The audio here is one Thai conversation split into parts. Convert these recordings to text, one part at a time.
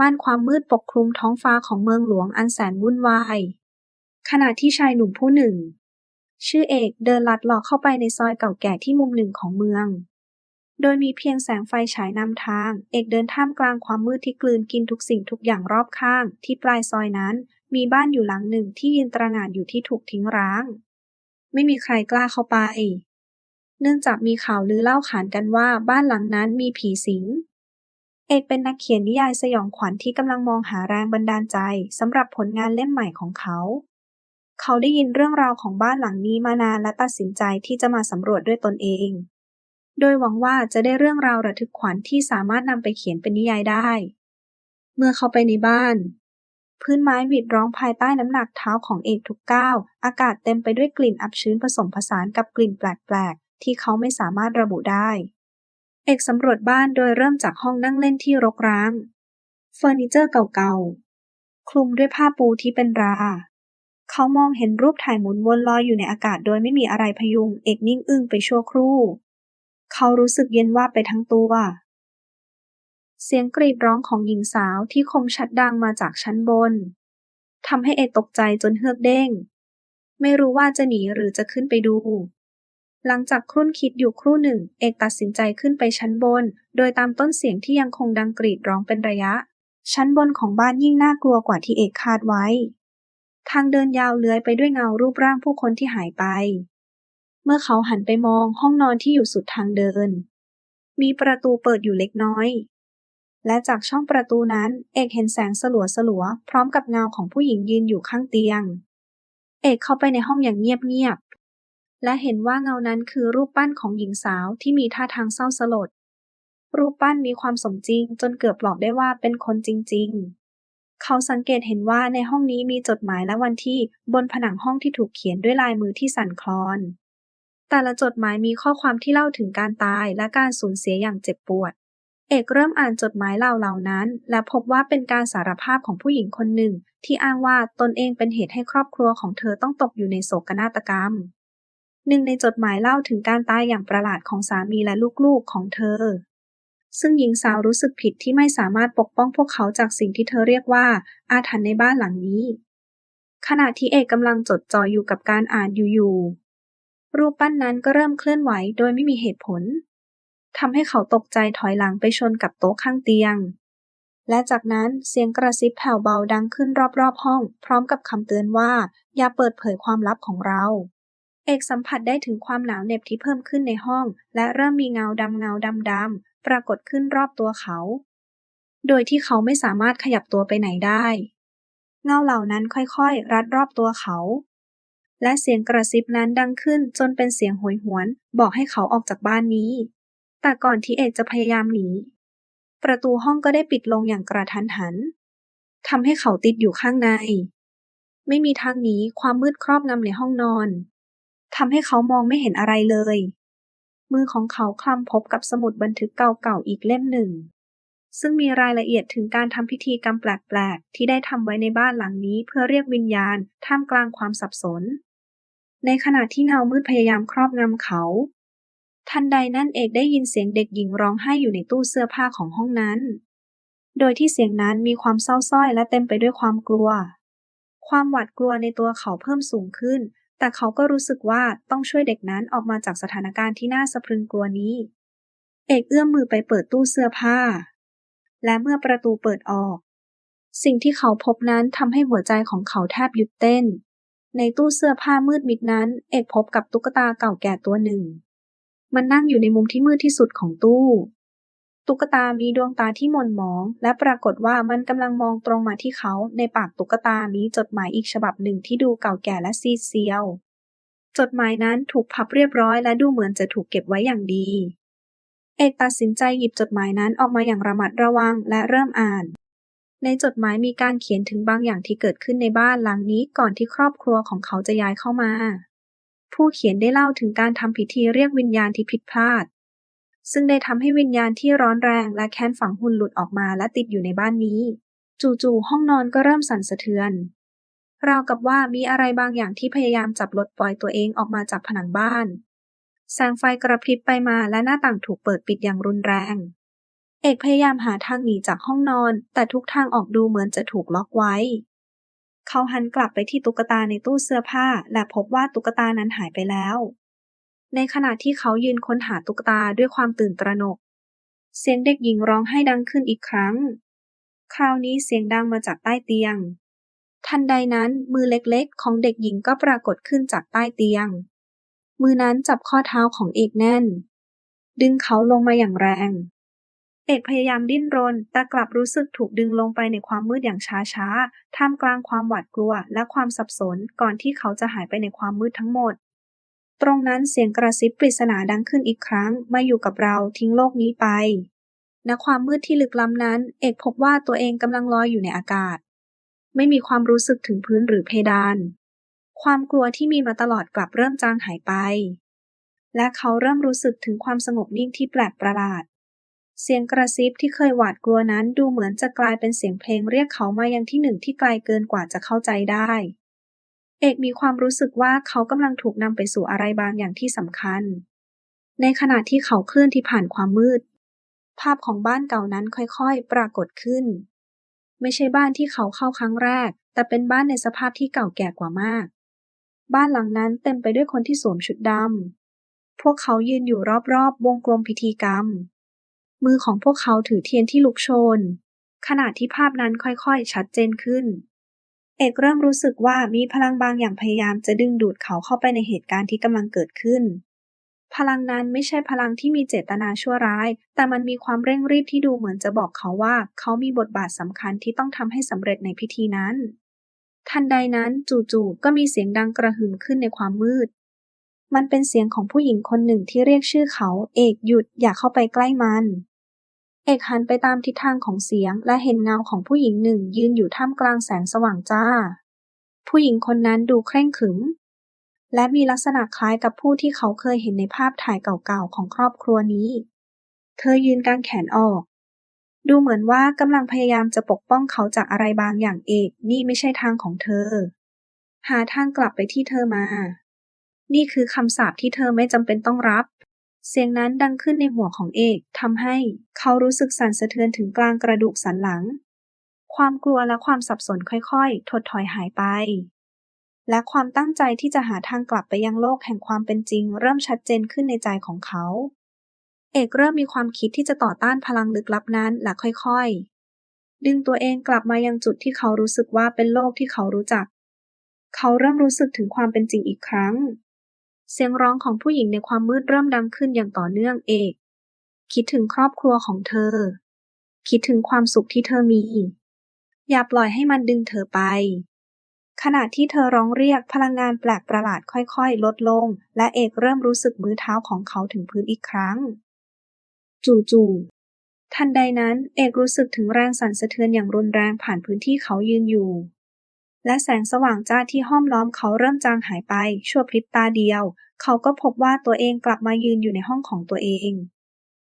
ม่านความมืดปกคลุมท้องฟ้าของเมืองหลวงอันแสนวุ่นวาย ขณะที่ชายหนุ่มผู้หนึ่ง ชื่อเอกเดินลัดเลาะเข้าไปในซอยเก่าแก่ที่มุมหนึ่งของเมือง โดยมีเพียงแสงไฟฉายนำทาง เอกเดินท่ามกลางความมืดที่กลืนกินทุกสิ่งทุกอย่างรอบข้าง ที่ปลายซอยนั้น มีบ้านอยู่หลังหนึ่งที่ยืนตระหง่านอยู่ที่ถูกทิ้งร้าง ไม่มีใครกล้าเข้าไป เนื่องจากมีข่าวลือเล่าขานกันว่าบ้านหลังนั้นมีผีสิง เอกเป็นนักเขียนนิยายสยองขวัญที่กำลังมองหาแรงบันดาลใจสำหรับผลงานเล่มใหม่ของเขา เขาได้ยินเรื่องราวของบ้านหลังนี้มานานและตัดสินใจที่จะมาสำรวจด้วยตนเอง โดยหวังว่าจะได้เรื่องราวระทึกขวัญที่สามารถนำไปเขียนเป็นนิยายได้ เมื่อเข้าไปในบ้าน พื้นไม้หวิดร้องภายใต้น้ำหนักเท้าของเอกทุกก้าว อากาศเต็มไปด้วยกลิ่นอับชื้นผสมผสานกับกลิ่นแปลกๆที่เขาไม่สามารถระบุได้ เอกสำรวจบ้านโดยเริ่มจากห้องนั่งเล่นที่รกร้าง เฟอร์นิเจอร์เก่าๆ คลุมด้วยผ้าปูที่เป็นรา เขามองเห็นรูปถ่ายหมุนวนลอยอยู่ในอากาศโดยไม่มีอะไรพยุง เอกนิ่งอึ้งไปชั่วครู่ เขารู้สึกเย็นว่าไปทั้งตัว เสียงกรีดร้องของหญิงสาวที่คมชัดดังมาจากชั้นบนทำให้เอกตกใจจนเฮือกเด้ง ไม่รู้ว่าจะหนีหรือจะขึ้นไปดู หลังจากครุ่นคิดอยู่ครู่หนึ่ง เอกตัดสินใจขึ้นไปชั้นบน โดยตามต้นเสียงที่ยังคงดังกรีดร้องเป็นระยะ ชั้นบนของบ้านยิ่งน่ากลัวกว่าที่เอกคาดไว้ ทางเดินยาวเลื้อยไปด้วยเงารูปร่างผู้คนที่หายไป เมื่อเขาหันไปมองห้องนอนที่อยู่สุดทางเดิน มีประตูเปิดอยู่เล็กน้อย และจากช่องประตูนั้น เอกเห็นแสงสลัวสลัวพร้อมกับเงาของผู้หญิงยืนอยู่ข้างเตียง เอกเข้าไปในห้องอย่างเงียบ และเห็นว่าเงานั้นคือรูปปั้นของหญิงสาวที่มีท่าทางเศร้าสลด รูปปั้นมีความสมจริงจนเกือบหลอกได้ว่าเป็นคนจริง ๆ เขาสังเกตเห็นว่าในห้องนี้มีจดหมายและวันที่บนผนังห้องที่ถูกเขียนด้วยลายมือที่สั่นคลอน แต่ละจดหมายมีข้อความที่เล่าถึงการตายและการสูญเสียอย่างเจ็บปวด เอกเริ่มอ่านจดหมายเหล่าเหล่านั้น และพบว่าเป็นการสารภาพของผู้หญิงคนหนึ่งที่อ้างว่าตนเองเป็นเหตุให้ครอบครัวของเธอต้องตกอยู่ในโศกนาฏกรรม หนึ่งในจดหมายเล่าถึงการตายอย่างประหลาดของสามีและลูกๆของเธอ ซึ่งหญิงสาวรู้สึกผิดที่ไม่สามารถปกป้องพวกเขาจากสิ่งที่เธอเรียกว่า อาถรรพ์ในบ้านหลังนี้ ขณะที่เอกกำลังจดจ่ออยู่กับการอ่านอยู่ๆรูปปั้นนั้นก็เริ่มเคลื่อนไหวโดยไม่มีเหตุผลทำให้เขาตกใจถอยหลังไปชนกับโต๊ะข้างเตียง และจากนั้นเสียงกระซิบแผ่วเบาดังขึ้นรอบๆห้อง พร้อมกับคำเตือนว่า อย่าเปิดเผยความลับของเรา เอกสัมผัสได้ถึงความหนาวเหน็บที่เพิ่มขึ้นในห้อง และเริ่มมีเงาดำเงาดำดำๆปรากฏขึ้นรอบตัวเขา โดยที่เขาไม่สามารถขยับตัวไปไหนได้ เงาเหล่านั้นค่อยๆ รัดรอบตัวเขา และเสียงกระซิบนั้นดังขึ้นจนเป็นเสียงโหยหวน บอกให้เขาออกจากบ้านนี้ แต่ก่อนที่เอกจะพยายามหนี ประตูห้องก็ได้ปิดลงอย่างกระทันหันทำให้เขาติดอยู่ข้างใน ไม่มีทางหนีความมืดครอบงำในห้องนอน ทำให้เขามองไม่เห็นอะไรเลย มือของเขาคลำพบกับสมุดบันทึกเก่าๆอีกเล่มหนึ่ง ซึ่งมีรายละเอียดถึงการทำพิธีกรรมแปลกๆ ที่ได้ทำไว้ในบ้านหลังนี้เพื่อเรียกวิญญาณท่ามกลางความสับสน ในขณะที่เงามืดพยายามครอบงำเขา ทันใดนั่นเอกได้ยินเสียงเด็กหญิงร้องไห้อยู่ในตู้เสื้อผ้าของห้องนั้น โดยที่เสียงนั้นมีความเศร้าส้อยและเต็มไปด้วยความกลัวความหวาดกลัวในตัวเขาเพิ่มสูงขึ้น แต่เขาก็รู้สึกว่าต้องช่วยเด็กนั้นออกมาจากสถานการณ์ที่น่าสะพรึงกลัวนี้ เอกเอื้อมมือไปเปิดตู้เสื้อผ้า และเมื่อประตูเปิดออก สิ่งที่เขาพบนั้นทำให้หัวใจของเขาแทบหยุดเต้น ในตู้เสื้อผ้ามืดมิดนั้น เอกพบกับตุ๊กตาเก่าแก่ตัวหนึ่ง มันนั่งอยู่ในมุมที่มืดที่สุดของตู้ ตุ๊กตามีดวงตาที่หม่นหมอง และปรากฏว่ามันกำลังมองตรงมาที่เขา ในปากตุ๊กตามีจดหมายอีกฉบับหนึ่งที่ดูเก่าแก่และซีดเซียว จดหมายนั้นถูกพับเรียบร้อยและดูเหมือนจะถูกเก็บไว้อย่างดี เอกตัดสินใจหยิบจดหมายนั้นออกมาอย่างระมัดระวังและเริ่มอ่าน ในจดหมายมีการเขียนถึงบางอย่างที่เกิดขึ้นในบ้านหลังนี้ก่อนที่ครอบครัวของเขาจะย้ายเข้ามา ผู้เขียนได้เล่าถึงการทำพิธีเรียกวิญญาณที่ผิดพลาด ซึ่งได้ทำให้วิญญาณที่ร้อนแรงและแค้นฝังหุ่นหลุดออกมาและติดอยู่ในบ้านนี้ จู่ๆห้องนอนก็เริ่มสั่นสะเทือน ราวกับว่ามีอะไรบางอย่างที่พยายามจับลดปล่อยตัวเองออกมาจากผนังบ้าน แสงไฟกระพริบไปมาและหน้าต่างถูกเปิดปิดอย่างรุนแรง เอกพยายามหาทางหนีจากห้องนอน แต่ทุกทางออกดูเหมือนจะถูกล็อกไว้ เขาหันกลับไปที่ตุ๊กตาในตู้เสื้อผ้า และพบว่าตุ๊กตานั้นหายไปแล้ว ในขณะที่เขายืนค้นหาตุ๊กตาด้วยความตื่นตระหนก เสียงเด็กหญิงร้องไห้ดังขึ้นอีกครั้ง คราวนี้เสียงดังมาจากใต้เตียง ทันใดนั้นมือเล็กๆ ของเด็กหญิงก็ปรากฏขึ้นจากใต้เตียง มือนั้นจับข้อเท้าของเอกแน่น ดึงเขาลงมาอย่างแรง เอกพยายามดิ้นรน แต่กลับรู้สึกถูกดึงลงไปในความมืดอย่างช้าๆ ท่ามกลางความหวาดกลัวและความสับสนก่อนที่เขาจะหายไปในความมืดทั้งหมด ตรงนั้นเสียงกระซิบปริศนาดังขึ้นอีกครั้งมาอยู่กับเราทิ้งโลกนี้ไป ณ ความมืดที่ลึกล้ำนั้น เอกพบว่าตัวเองกำลังลอยอยู่ในอากาศ ไม่มีความรู้สึกถึงพื้นหรือเพดาน ความกลัวที่มีมาตลอดกลับเริ่มจางหายไป และเขาเริ่มรู้สึกถึงความสงบนิ่งที่แปลกประหลาด เสียงกระซิบที่เคยหวาดกลัวนั้นดูเหมือนจะกลายเป็นเสียงเพลงเรียกเขามายังที่หนึ่งที่ไกลเกินกว่าจะเข้าใจได้ เอกมีความรู้สึกว่าเขากำลังถูกนำไปสู่อะไรบางอย่างที่สำคัญ ในขณะที่เขาเคลื่อนที่ผ่านความมืด ภาพของบ้านเก่านั้นค่อยๆ ปรากฏขึ้น ไม่ใช่บ้านที่เขาเข้าครั้งแรก แต่เป็นบ้านในสภาพที่เก่าแก่กว่ามาก บ้านหลังนั้นเต็มไปด้วยคนที่สวมชุดดำพวกเขายืนอยู่รอบๆ วงกลมพิธีกรรม มือของพวกเขาถือเทียนที่ลุกโชนขณะที่ภาพนั้นค่อยๆ ชัดเจนขึ้น เอกเริ่มรู้สึกว่ามีพลังบางอย่างพยายามจะดึงดูดเขาเข้าไปในเหตุการณ์ที่กำลังเกิดขึ้น พลังนั้นไม่ใช่พลังที่มีเจตนาชั่วร้าย แต่มันมีความเร่งรีบที่ดูเหมือนจะบอกเขาว่า เขามีบทบาทสำคัญที่ต้องทำให้สำเร็จในพิธีนั้น ทันใดนั้นจู่ๆก็มีเสียงดังกระหึ่มขึ้นในความมืด มันเป็นเสียงของผู้หญิงคนหนึ่งที่เรียกชื่อเขา เอกหยุดอย่าเข้าไปใกล้มัน เอกหันไปตามทิศทางของเสียง และเห็นเงาของผู้หญิงหนึ่งยืนอยู่ท่ามกลางแสงสว่างจ้า ผู้หญิงคนนั้นดูเคร่งขรึมและมีลักษณะคล้ายกับผู้ที่เขาเคยเห็นในภาพถ่ายเก่าๆของครอบครัวนี้ เธอยืนกางแขนออก ดูเหมือนว่ากำลังพยายามจะปกป้องเขาจากอะไรบางอย่างเอกนี่ไม่ใช่ทางของเธอ หาทางกลับไปที่เธอมา นี่คือคำสาปที่เธอไม่จำเป็นต้องรับ เสียงนั้นดังขึ้นในหัวของเอกทำให้เขารู้สึกสั่นสะเทือนถึงกลางกระดูกสันหลัง ความกลัวและความสับสนค่อยๆ ถดถอยหายไป และความตั้งใจที่จะหาทางกลับไปยังโลกแห่งความเป็นจริง เริ่มชัดเจนขึ้นในใจของเขา เอกเริ่มมีความคิดที่จะต่อต้านพลังลึกลับนั้นและค่อยๆ ดึงตัวเองกลับมายังจุดที่เขารู้สึกว่าเป็นโลกที่เขารู้จัก เขาเริ่มรู้สึกถึงความเป็นจริงอีกครั้ง เสียงร้องของผู้หญิงในความมืดเริ่มดังขึ้นอย่างต่อเนื่องเอก คิดถึงครอบครัวของเธอ คิดถึงความสุขที่เธอมี อย่าปล่อยให้มันดึงเธอไป ขณะที่เธอร้องเรียกพลังงานแปลกประหลาดค่อยๆ ลดลง และเอกเริ่มรู้สึกมือเท้าของเขาถึงพื้นอีกครั้ง จู่ๆทันใดนั้นเอกรู้สึกถึงแรงสั่นสะเทือนอย่างรุนแรงผ่านพื้นที่เขายืนอยู่ และแสงสว่างจ้าที่ห้อมล้อมเขาเริ่มจางหายไป ชั่วพริบตาเดียว เขาก็พบว่าตัวเองกลับมายืนอยู่ในห้องของตัวเอง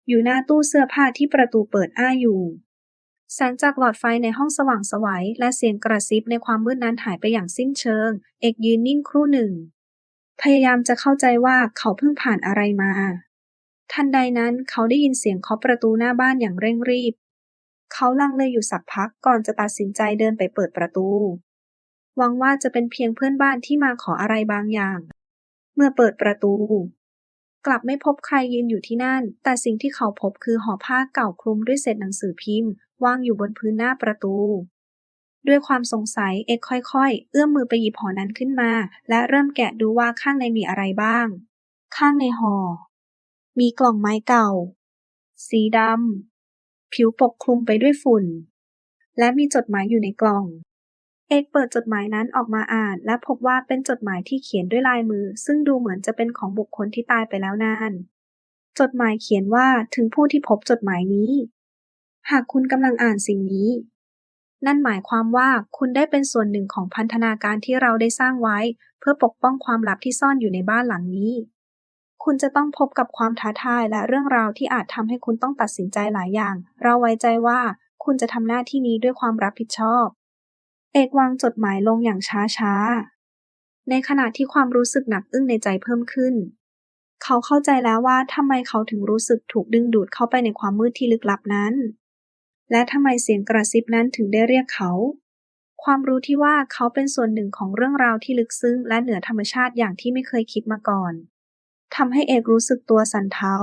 อยู่หน้าตู้เสื้อผ้าที่ประตูเปิดอ้าอยู่ แสงจากหลอดไฟในห้องสว่างสวัยและเสียงกระซิบในความมืดนั้นหายไปอย่างสิ้นเชิง เอกยืนนิ่งครู่หนึ่ง พยายามจะเข้าใจว่าเขาเพิ่งผ่านอะไรมา ทันใดนั้นเขาได้ยินเสียงเคาะประตูหน้าบ้านอย่างเร่งรีบเขาลังเลอยู่สักพักก่อนจะตัดสินใจเดินไปเปิดประตู หวังว่าจะเป็นเพียงเพื่อนบ้านที่มาขออะไรบางอย่าง เมื่อเปิดประตู กลับไม่พบใครยืนอยู่ที่นั่น แต่สิ่งที่เขาพบคือห่อผ้าเก่าคลุมด้วยเศษหนังสือพิมพ์วางอยู่บนพื้นหน้าประตู ด้วยความสงสัยเอกค่อยๆ เอื้อมมือไปหยิบห่อนั้นขึ้นมา และเริ่มแกะดูว่าข้างในมีอะไรบ้าง ข้างในห่อมีกล่องไม้เก่า สีดำผิวปกคลุมไปด้วยฝุ่น และมีจดหมายอยู่ในกล่อง เอกเปิดจดหมายนั้นออกมาอ่าน และพบว่าเป็นจดหมายที่เขียนด้วยลายมือ ซึ่งดูเหมือนจะเป็นของบุคคลที่ตายไปแล้วนาน จดหมายเขียนว่าถึงผู้ที่พบจดหมายนี้ หากคุณกำลังอ่านสิ่งนี้ นั่นหมายความว่าคุณได้เป็นส่วนหนึ่งของพันธนาการที่เราได้สร้างไว้ เพื่อปกป้องความลับที่ซ่อนอยู่ในบ้านหลังนี้ คุณจะต้องพบกับความท้าทายและเรื่องราวที่อาจทำให้คุณต้องตัดสินใจหลายอย่าง เราไว้ใจว่าคุณจะทำหน้าที่นี้ด้วยความรับผิดชอบ เอกวางจดหมายลงอย่างช้าๆในขณะที่ความรู้สึกหนักอึ้งในใจเพิ่มขึ้น เขาเข้าใจแล้วว่าทำไมเขาถึงรู้สึกถูกดึงดูดเข้าไปในความมืดที่ลึกลับนั้น และทำไมเสียงกระซิบนั้นถึงได้เรียกเขา ความรู้ที่ว่าเขาเป็นส่วนหนึ่งของเรื่องราวที่ลึกซึ้งและเหนือธรรมชาติอย่างที่ไม่เคยคิดมาก่อนทำให้เอกรู้สึกตัวสั่นเทา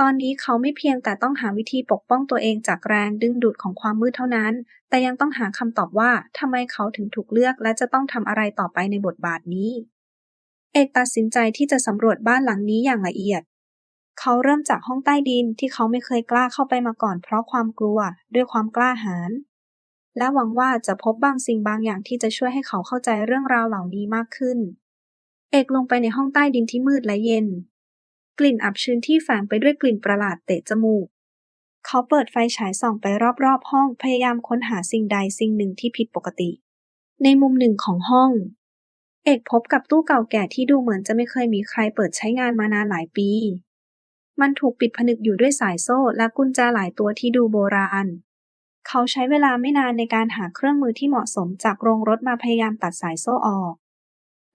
ตอนนี้เขาไม่เพียงแต่ต้องหาวิธีปกป้องตัวเองจากแรงดึงดูดของความมืดเท่านั้น แต่ยังต้องหาคำตอบว่าทำไมเขาถึงถูกเลือกและจะต้องทำอะไรต่อไปในบทบาทนี้ เอกตัดสินใจที่จะสำรวจบ้านหลังนี้อย่างละเอียด เขาเริ่มจากห้องใต้ดินที่เขาไม่เคยกล้าเข้าไปมาก่อนเพราะความกลัวด้วยความกล้าหาญและหวังว่าจะพบบางสิ่งบางอย่างที่จะช่วยให้เขาเข้าใจเรื่องราวเหล่านี้มากขึ้น เอกลงไปในห้องใต้ดินที่มืดและเย็น กลิ่นอับชื้นที่แฝงไปด้วยกลิ่นประหลาดเตะจมูก เขาเปิดไฟฉายส่องไปรอบๆห้องพยายามค้นหาสิ่งใดสิ่งหนึ่งที่ผิดปกติ ในมุมหนึ่งของห้อง เอกพบกับตู้เก่าแก่ที่ดูเหมือนจะไม่เคยมีใครเปิดใช้งานมานานหลายปี มันถูกปิดผนึกอยู่ด้วยสายโซ่และกุญแจหลายตัวที่ดูโบราณเขาใช้เวลาไม่นานในการหาเครื่องมือที่เหมาะสมจากโรงรถมาพยายามตัดสายโซ่ออก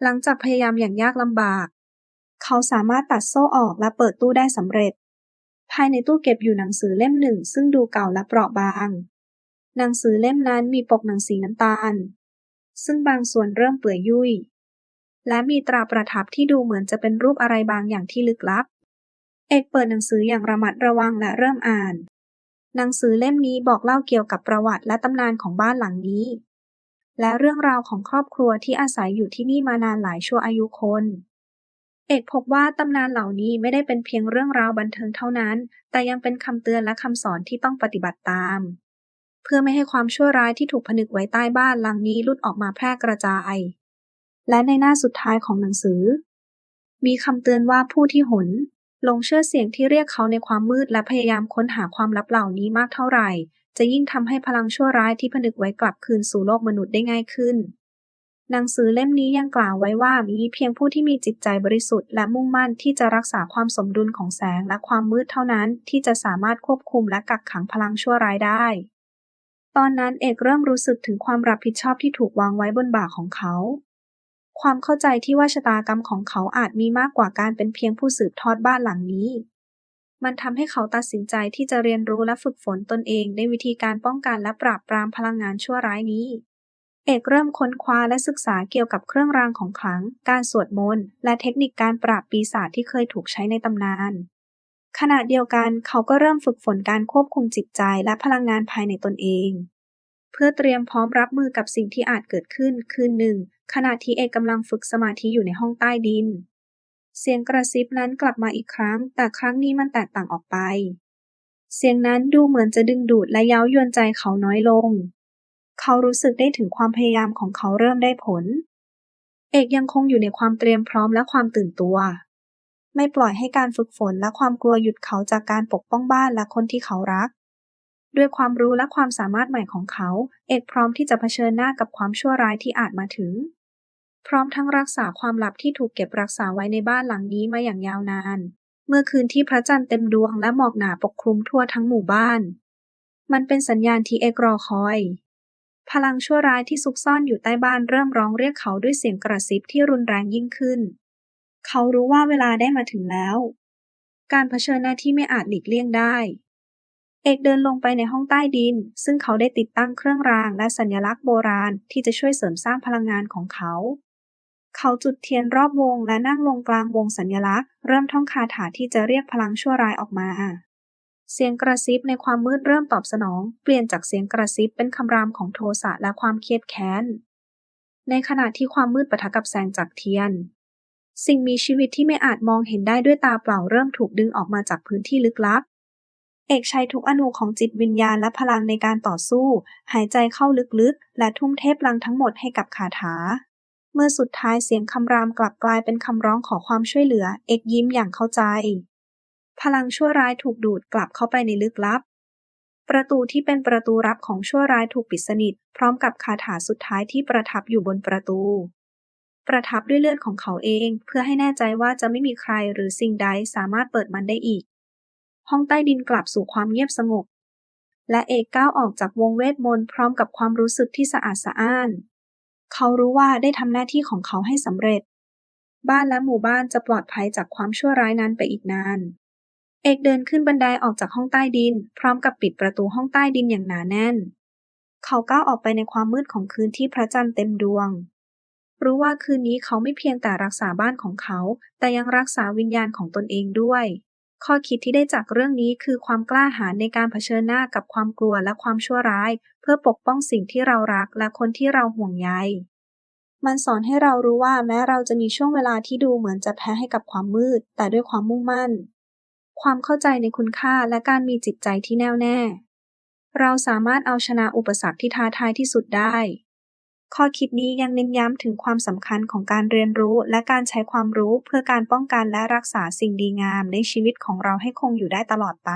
หลังจากพยายามอย่างยากลำบาก เขาสามารถตัดโซ่ออกและเปิดตู้ได้สำเร็จ ภายในตู้เก็บอยู่หนังสือเล่มหนึ่งซึ่งดูเก่าและเปราะบาง หนังสือเล่มนั้นมีปกหนังสีน้ำตาล ซึ่งบางส่วนเริ่มเปื่อยยุ่ย และมีตราประทับที่ดูเหมือนจะเป็นรูปอะไรบางอย่างที่ลึกลับ เอกเปิดหนังสืออย่างระมัดระวังและเริ่มอ่าน หนังสือเล่มนี้บอกเล่าเกี่ยวกับประวัติและตำนานของบ้านหลังนี้ และเรื่องราวของครอบครัวที่อาศัยอยู่ที่นี่มานานหลายชั่วอายุคน เอกพบว่าตำนานเหล่านี้ไม่ได้เป็นเพียงเรื่องราวบันเทิงเท่านั้น แต่ยังเป็นคำเตือนและคำสอนที่ต้องปฏิบัติตาม เพื่อไม่ให้ความชั่วร้ายที่ถูกผนึกไว้ใต้บ้านหลังนี้ลุดออกมาแพร่กระจาย และในหน้าสุดท้ายของหนังสือ มีคำเตือนว่าผู้ที่หนลงเชื่อเสียงที่เรียกเขาในความมืดและพยายามค้นหาความลับเหล่านี้มากเท่าไหร่ จะยิ่งทำให้พลังชั่วร้ายที่ผนึกไว้กลับคืนสู่โลกมนุษย์ได้ง่ายขึ้น หนังสือเล่มนี้ยังกล่าวไว้ว่ามีเพียงผู้ที่มีจิตใจบริสุทธิ์และมุ่งมั่นที่จะรักษาความสมดุลของแสงและความมืดเท่านั้น ที่จะสามารถควบคุมและกักขังพลังชั่วร้ายได้ ตอนนั้นเอกเริ่มรู้สึกถึงความรับผิดชอบที่ถูกวางไว้บนบ่าของเขา ความเข้าใจที่ว่าชะตากรรมของเขาอาจมีมากกว่าการเป็นเพียงผู้สืบทอดบ้านหลังนี้ มันทำให้เขาตัดสินใจที่จะเรียนรู้และฝึกฝนตนเองในวิธีการป้องกันและปราบปรามพลังงานชั่วร้ายนี้ เอกเริ่มค้นคว้าและศึกษาเกี่ยวกับเครื่องรางของขลัง การสวดมนต์ และเทคนิคการปราบปีศาจที่เคยถูกใช้ในตำนาน ขณะเดียวกันเขาก็เริ่มฝึกฝนการควบคุมจิตใจและพลังงานภายในตนเอง เพื่อเตรียมพร้อมรับมือกับสิ่งที่อาจเกิดขึ้นคืนหนึ่ง ขณะที่เอกกำลังฝึกสมาธิอยู่ในห้องใต้ดิน เสียงกระซิบนั้นกลับมาอีกครั้ง แต่ครั้งนี้มันแตกต่างออกไป เสียงนั้นดูเหมือนจะดึงดูดและเย้ายวนใจเขาน้อยลง เขารู้สึกได้ถึงความพยายามของเขาเริ่มได้ผล เอกยังคงอยู่ในความเตรียมพร้อมและความตื่นตัว ไม่ปล่อยให้การฝึกฝนและความกลัวหยุดเขาจากการปกป้องบ้านและคนที่เขารัก ด้วยความรู้และความสามารถใหม่ของเขา เอกพร้อมที่จะเผชิญหน้ากับความชั่วร้ายที่อาจมาถึง พร้อมทั้งรักษาความลับที่ถูกเก็บรักษาไว้ในบ้านหลังนี้มาอย่างยาวนาน เมื่อคืนที่พระจันทร์เต็มดวงและหมอกหนาปกคลุมทั่วทั้งหมู่บ้านมันเป็นสัญญาณที่เอกรอคอย พลังชั่วร้ายที่ซุกซ่อนอยู่ใต้บ้านเริ่มร้องเรียกเขาด้วยเสียงกระซิบที่รุนแรงยิ่งขึ้น เขารู้ว่าเวลาได้มาถึงแล้ว การเผชิญหน้าที่ไม่อาจหลีกเลี่ยงได้ เอกเดินลงไปในห้องใต้ดิน ซึ่งเขาได้ติดตั้งเครื่องรางและสัญลักษณ์โบราณที่จะช่วยเสริมสร้างพลังงานของเขา เขาจุดเทียนรอบวงและนั่งลงกลางวงสัญลักษณ์ เริ่มท่องคาถาที่จะเรียกพลังชั่วร้ายออกมา เสียงกระซิบในความมืดเริ่มตอบสนอง เปลี่ยนจากเสียงกระซิบเป็นคำรามของโทสะและความเครียดแค้น ในขณะที่ความมืดปะทะกับแสงจากเทียน สิ่งมีชีวิตที่ไม่อาจมองเห็นได้ด้วยตาเปล่าเริ่มถูกดึงออกมาจากพื้นที่ลึกลับ เอกใช้ทุกอนูของจิตวิญญาณและพลังในการต่อสู้ หายใจเข้าลึกๆ และทุ่มเทพลังทั้งหมดให้กับคาถา เมื่อสุดท้ายเสียงคำรามกลับกลายเป็นคำร้องขอความช่วยเหลือ เอกยิ้มอย่างเข้าใจ พลังชั่วร้ายถูกดูดกลับเข้าไปในลึกลับ ประตูที่เป็นประตูรับของชั่วร้ายถูกปิดสนิท พร้อมกับคาถาสุดท้ายที่ประทับอยู่บนประตู ประทับด้วยเลือดของเขาเอง เพื่อให้แน่ใจว่าจะไม่มีใครหรือสิ่งใดสามารถเปิดมันได้อีก ห้องใต้ดินกลับสู่ความเงียบสงบ และเอกก้าวออกจากวงเวทมนต์พร้อมกับความรู้สึกที่สะอาดสะอ้าน เขารู้ว่าได้ทำหน้าที่ของเขาให้สำเร็จ บ้านและหมู่บ้านจะปลอดภัยจากความชั่วร้ายนั้นไปอีกนาน เอกเดินขึ้นบันไดออกจากห้องใต้ดิน พร้อมกับปิดประตูห้องใต้ดินอย่างหนาแน่น เขาก้าวออกไปในความมืดของคืนที่พระจันทร์เต็มดวง รู้ว่าคืนนี้เขาไม่เพียงแต่รักษาบ้านของเขา แต่ยังรักษาวิญญาณของตนเองด้วย ข้อคิดที่ได้จากเรื่องนี้คือความกล้าหาญในการเผชิญหน้ากับความกลัวและความชั่วร้าย เพื่อปกป้องสิ่งที่เรารักและคนที่เราห่วงใยมันสอนให้เรารู้ว่าแม้เราจะมีช่วงเวลาที่ดูเหมือนจะแพ้ให้กับความมืด แต่ด้วยความมุ่งมั่น ความเข้าใจในคุณค่าและการมีจิตใจที่แน่วแน่ เราสามารถเอาชนะอุปสรรคที่ท้าทายที่สุดได้ ข้อคิดนี้ยังเน้นย้ำถึงความสำคัญของการเรียนรู้และการใช้ความรู้เพื่อการป้องกันและรักษาสิ่งดีงามในชีวิตของเราให้คงอยู่ได้ตลอดไป